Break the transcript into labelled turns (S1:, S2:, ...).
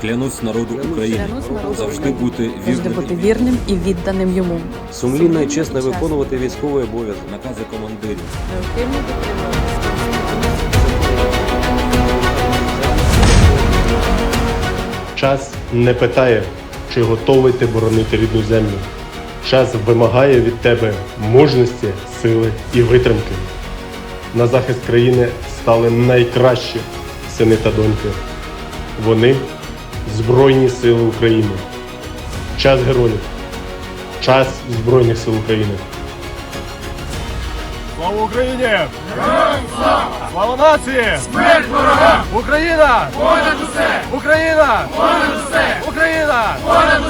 S1: Клянусь народу України завжди бути
S2: завжди бути
S1: вірним
S2: вірним і відданим йому.
S3: Сумлінно і чесно виконувати військовий обов'язок.
S1: накази командирів.
S4: Час не питає, чи готовий ти боронити рідну землю. Час вимагає від тебе мужності, сили і витримки. На захист країни стали найкращі сини та доньки. Вони Збройні Сили України. Час героїв. Час Збройних сил України. Слава Україні! Героям слава! Слава нації! Смерть ворогам! Україна! Понад усе! Україна! Понад усе! Україна! Понад!